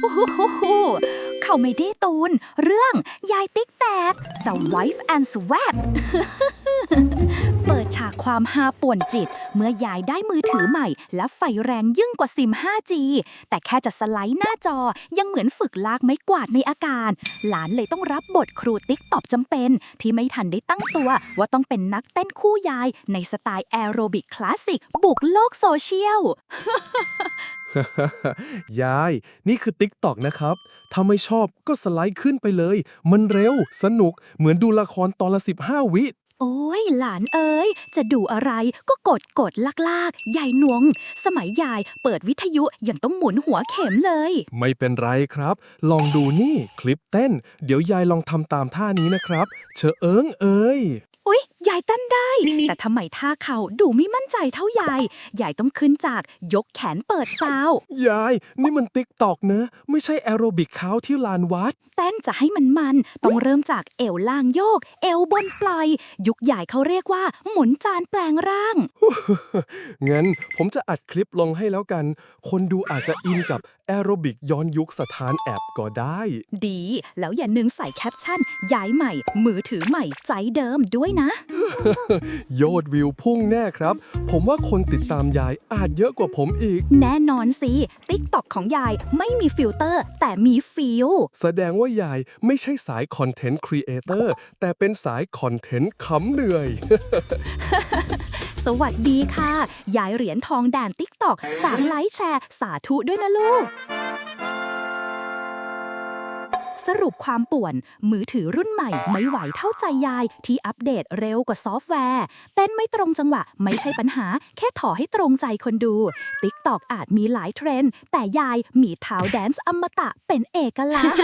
โอ้โหเขาไม่ได้ตูน เรื่องยายติ๊กแตก s Wife and Swat เปิดฉากความฮาป่วนจิต เมื่อยายได้มือถือใหม่ และไฟแรงยิ่งกว่าซิม 5G แต่แค่จะสไลด์หน้าจอยังเหมือนฝึกลากไม้กวาดในอากาศหลานเลยต้องรับบทครูติ๊กตอบจำเป็น ที่ไม่ทันได้ตั้งตัว ว่าต้องเป็นนักเต้นคู่ยาย ในสไตล์แอโรบิกคลาสสิกบุกโลกโซเชียล ยาย นี่คือ t ิ k t o k นะครับ ถ้าไม่ชอบก็สไลด์ขึ้นไปเลย มันเร็ว สนุก เหมือนดูละครตอนละ 15 วิ โอ้ยหลานเอ๋ย จะดูอะไรก็กดกดลากลากๆยายหนวง สมัยยายเปิดวิทยุยังต้องหมุนหัวเข็มเลย ไม่เป็นไรครับ ลองดูนี่คลิปเต้น เดี๋ยวยายลองทำตามท่านี้นะครับ เชอเอิงเอ้ยอุ๊ยยายเต้นได้ แต่ ทำไมท่าเขาดูไม่มั่นใจเท่ายาย ยายต้องขึ้นจากยกแขนเปิดซาว ยาย นี่มัน t ิ k t o k นะ ไม่ใช่แอโรบิกเขาที่ลานวัด เต้นจะให้มันมันต้องเริ่มจากเอวล่างโยก เอวบนปล่อย ยุคใหญ่เขาเรียกว่า หมุนจานแปลงร่าง งั้นผมจะอัดคลิปลงให้แล้วกัน คนดูอาจจะอินกับแอโรบิกย้อนยุคสถานแอบก็ได้ ดี แล้วอย่านึงใส่แคปชั่น ย้ายใหม่ มือถือใหม่ใจเดิมด้วยนะ ยอดวิวพุ่งแน่ครับ ผมว่าคนติดตามยายอาจเยอะกว่าผมอีก แน่นอนสิ ติ๊กต็อกของยายไม่มีฟิลเตอร์ แต่มีฟิล แสดงว่ายายไม่ใช่สายคอนเทนต์ครีเอเตอร์แต่เป็นสายคอนเทนต์ขำเหนื่อย สวัสดีค่ะ ยายเหรียญทองแดนติ๊กต็อกฝากไลค์แชร์ สาธุด้วยนะลูก สรุปความป่วน มือถือรุ่นใหม่ไม่ไหวเท่าใจยาย ที่อัปเดตเร็วกว่าซอฟต์แวร์เต้นไม่ตรงจังหวะไม่ใช่ปัญหา แค่ถอให้ตรงใจคนดูติ๊กตอกอาจมีหลายเทรนด์แต่ยายมีเท้าแดนซ์อมตะเป็นเอกลักษณ์